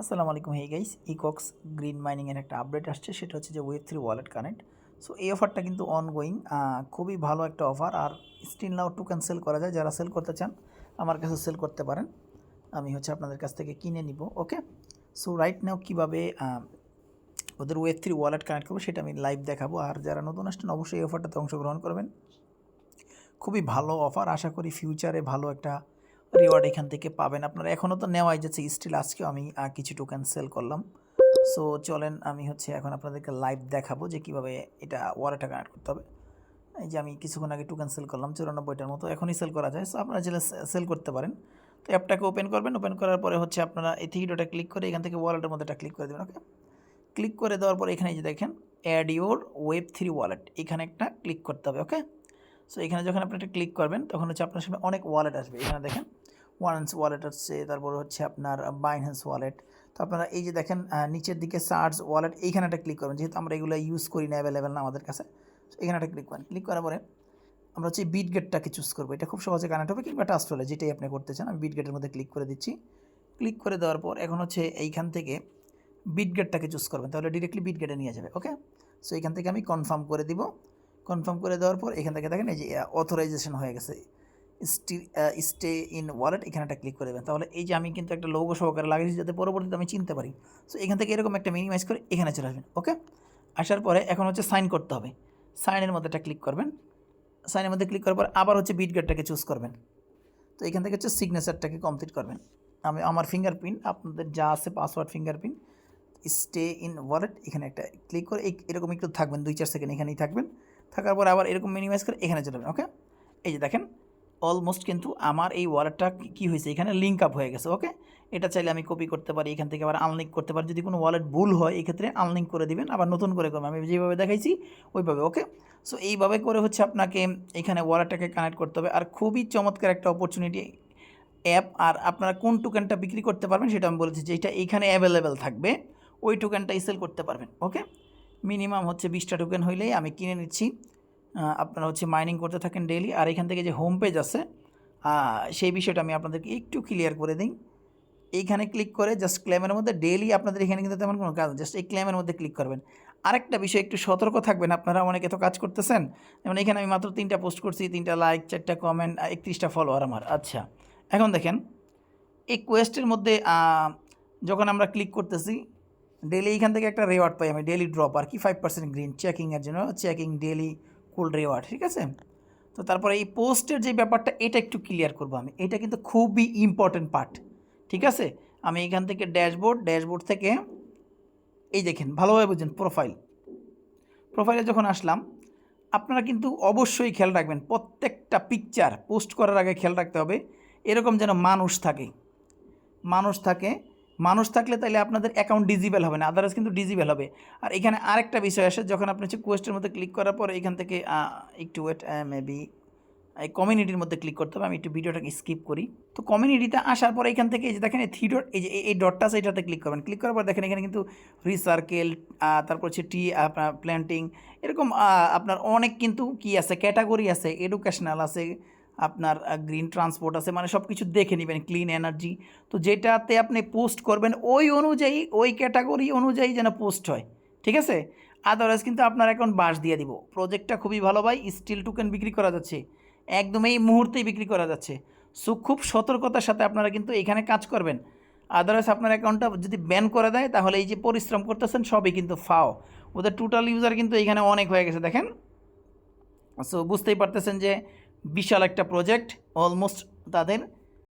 আসসালামু আলাইকুম hey guys ইকক্স green মাইনিংয়ের একটা আপডেট আসছে, সেটা হচ্ছে যে web three wallet connect so এই অফারটা কিন্তু অনগোয়িং খুবই ভালো একটা অফার আর স্টিল নাও টু সেল করা যায়। যারা সেল করতে চান, আমার কাছে সেল করতে পারেন। আমি হচ্ছে আপনাদের কাছ থেকে কিনে নিব ওকে সো রাইট নাও কীভাবে ওদের ওয়েব থ্রি ওয়ালেট কানেক্ট করব, সেটা আমি লাইভ দেখাবো। আর যারা নতুন আসছেন, অবশ্যই এই অফারটাতে অংশগ্রহণ করবেন। খুবই ভালো অফার আশা করি ফিউচারে ভালো একটা রিওয়ার্ড এখান থেকে পাবেন। আপনারা এখনও তো নেওয়াই যাচ্ছে স্টিল আজকে আমি কিছু টোকেন সেল করলাম। সো চলেন আমি হচ্ছে এখন আপনাদেরকে লাইভ দেখাবো যে কীভাবে এটা ওয়ালেটে কানেক্ট করতে হবে। এই যে আমি কিছুক্ষণ আগে টোকেন সেল করলাম, চুরানব্বইটার মতো, এখনই সেল করা যায়। সো আপনারা যেটা সেল করতে পারেন। তো অ্যাপটাকে ওপেন করবেন ওপেন করার পরে হচ্ছে আপনারা এই থ্রি ডটে ক্লিক করে এখান থেকে ওয়ালেটের মধ্যে একটা ক্লিক করে দেবেন ওকে ক্লিক করে দেওয়ার পর এখানে যে দেখেন add your web three wallet এখানে একটা ক্লিক করতে হবে ওকে সো এখানে যখন আপনি একটা ক্লিক করবেন, তখন হচ্ছে আপনার সামনে অনেক ওয়ালেট আসবে। এখানে দেখেন ওয়ান্স ওয়ালেট আসছে তারপর হচ্ছে আপনার বাইন্যান্স ওয়ালেট তো আপনারা এই যে দেখেন নিচের দিকে সার্চ ওয়ালেট এইখানে একটা ক্লিক করবেন। যেহেতু আমরা এগুলো ইউজ করি না অ্যাভেলেবেল না আমাদের কাছে এখানে একটা ক্লিক করেন। ক্লিক করার পরে আমরা হচ্ছে বিট গেটটাকে চুজ করব। এটা খুব সহজে কানেক্ট হবে কিংবা টাস্ট হলে, যেটাই আপনি করতে চান, আমি বিট গেটের মধ্যে ক্লিক করে দিচ্ছি। ক্লিক করে দেওয়ার পর এখন হচ্ছে এইখান থেকে বিট গেটটাকে চুজ করবেন। তাহলে ডিরেক্টলি বিট গেটে নিয়ে যাবে ওকে সো এখান থেকে আমি কনফার্ম করে দিব। কনফার্ম করে দেওয়ার পর এখান থেকে দেখেন এই যে অথরাইজেশন হয়ে গেছে। স্টে ইন ওয়ালেট এখানে একটা ক্লিক করে দেবেন। তাহলে এই যে আমি কিন্তু একটা লোগো সহকারে লাগিয়েছি যাতে পরবর্তীতে আমি চিনতে পারি। সো এখান থেকে এরকম একটা মিনিমাইজ করে এখানে চলে আসবেন ওকে আসার পরে এখন হচ্ছে সাইন করতে হবে। সাইনের মধ্যে একটা ক্লিক করবেন। সাইনের মধ্যে ক্লিক করার পর আবার হচ্ছে বিট গেটটাকে চুজ করবেন। তো এখান থেকে হচ্ছে সিগনেচারটাকে কমপ্লিট করবেন। আমি আমার ফিঙ্গারপ্রিন্ট আপনাদের যা আছে password fingerprint stay in wallet এখানে একটা ক্লিক করে এরকম একটু থাকবেন, দুই চার সেকেন্ড এখানেই থাকবেন। থাকার পর আবার এরকম মিনিমাইজ করে এখানে চলে যাবেন ওকে এই যে দেখেন অলমোস্ট কিন্তু আমার এই ওয়ালেটটা কী হয়েছে? এখানে লিঙ্ক আপ হয়ে গেছে ওকে এটা চাইলে আমি কপি করতে পারি, এখান থেকে আবার আনলিঙ্ক করতে পারি। যদি কোনো ওয়ালেট ভুল হয় এই ক্ষেত্রে আনলিঙ্ক করে দিবেন, আবার নতুন করে করবেন। আমি যেভাবে দেখাইছি, ওইভাবে ওকে সো এইভাবে করে হচ্ছে আপনাকে এখানে ওয়ালেটটাকে কানেক্ট করতে হবে। আর খুবই চমৎকার একটা অপরচুনিটি অ্যাপ আর আপনারা কোন টোকেনটা বিক্রি করতে পারবেন সেটা আমি বলেছি যেটা এখানে অ্যাভেলেবেল থাকবে, ওই টোকেনটাই সেল করতে পারবেন ওকে মিনিমাম হচ্ছে বিশটা টোকেন হইলেই আমি কিনে নিচ্ছি। আপনারা হচ্ছে মাইনিং করতে থাকেন ডেইলি আর এখান থেকে যে হোম পেজ আছে সেই বিষয়টা আমি আপনাদেরকে একটু ক্লিয়ার করে দিই। এইখানে ক্লিক করে জাস্ট ক্লেমের মধ্যে ডেইলি আপনাদের এখানে কিন্তু তেমন কোনো কাজ জাস্ট এই ক্লেমের মধ্যে ক্লিক করবেন। আরেকটা বিষয় একটু সতর্ক থাকবেন, আপনারা অনেকে তো কাজ করতেছেন, যেমন এখানে আমি মাত্র তিনটা পোস্ট করছি, তিনটা লাইক চারটা কমেন্ট একত্রিশটা ফলোয়ার আমার। আচ্ছা এখন দেখেন, এই কোয়েস্টের মধ্যে যখন আমরা ক্লিক করতেছি ডেলি এখান থেকে একটা রেওয়ার্ড পাই আমি ডেলি ড্রপ আর কি ফাইভ পার্সেন্ট গ্রিন চেকিংয়ের জন্য চেকিং ডেলি কুল রেওয়ার্ড ঠিক আছে? তো তারপরে এই পোস্টের যে ব্যাপারটা, এটা একটু ক্লিয়ার করব আমি। এটা কিন্তু খুবই ইম্পর্টেন্ট পার্ট ঠিক আছে? আমি এখান থেকে ড্যাশবোর্ড ড্যাশবোর্ড থেকে এই দেখেন, ভালোভাবে বুঝছেন প্রোফাইল প্রোফাইলে যখন আসলাম, আপনারা কিন্তু অবশ্যই খেয়াল রাখবেন, প্রত্যেকটা পিকচার পোস্ট করার আগে খেয়াল রাখতে হবে, এরকম যেন মানুষ থাকে। মানুষ থাকে মানুষ থাকলে তাহলে আপনাদের অ্যাকাউন্ট ডিজিবেল হবে না আদারওয়াইজ কিন্তু ডিজিবেল হবে। আর এখানে আরেকটা বিষয় আসে, যখন আপনি হচ্ছে কোয়েস্টের মধ্যে ক্লিক করার পর এখান থেকে একটু ওয়েট মেবি এই কমিউনিটির মধ্যে ক্লিক করতে হবে, আমি একটু ভিডিওটাকে স্কিপ করি। তো কমিউনিটিতে আসার পর এখান থেকে এই যে দেখেন থ্রি ডট এই যে এই- এই ডটটা আছে, এটাতে ক্লিক করবেন। ক্লিক করার পর দেখেন এখানে কিন্তু রিসার্কেল তারপর হচ্ছে টি আপনার প্ল্যান্টিং এরকম আপনার অনেক কিন্তু কি আছে ক্যাটাগরি আছে এডুকেশনাল আছে আপনার গ্রিন ট্রান্সপোর্ট আছে মানে সব কিছু দেখে নেবেন ক্লিন এনার্জি তো যেটাতে আপনি পোস্ট করবেন, ওই অনুযায়ী, ওই ক্যাটাগরি অনুযায়ী যেন পোস্ট হয়। ঠিক আছে? আদারওয়াইজ কিন্তু আপনার অ্যাকাউন্ট বাস দিয়ে দিব। প্রজেক্টটা খুবই ভালো ভাই স্টিল টোকেন বিক্রি করা যাচ্ছে। একদম এই মুহূর্তেই বিক্রি করা যাচ্ছে। সো খুব সতর্কতার সাথে আপনারা কিন্তু এখানে কাজ করবেন। আদারওয়াইজ আপনার অ্যাকাউন্টটা যদি ব্যান করে দেয়, তাহলে এই যে পরিশ্রম করতেছেন, সবই কিন্তু ফাও ওদের টোটাল ইউজার কিন্তু এখানে অনেক হয়ে গেছে, দেখেন? সো বুঝতেই পারতেছেন যে বিশাল একটা প্রজেক্ট অলমোস্ট তাদের